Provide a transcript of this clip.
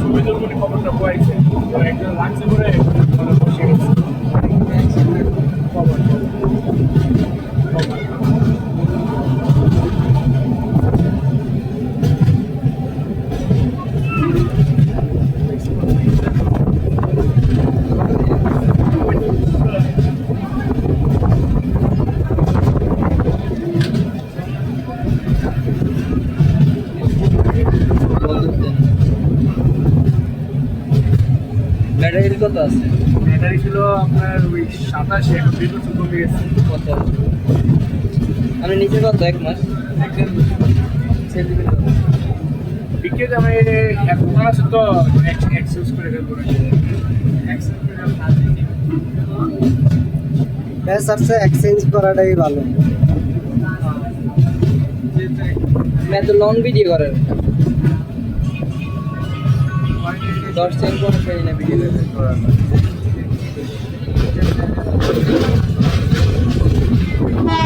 সুবিধাগুলি কবে কত আছে ব্যাটারি ছিল আপনার ওই সাতাশে এখন দুই বছর কমে গেছে কত আমি নিচে কত এক মাস একদিন ছেড়ে দিবেন কত? বিক্রি দামে এক দোকান আছে তো এক্সচেঞ্জ করে ফেলবো এক্সচেঞ্জ করে ব্যাস সবসে এক্সচেঞ্জ করাটাই ভালো मैं तो लॉन्ग वीडियो कर Ders telefonu şeyine bir gelelim.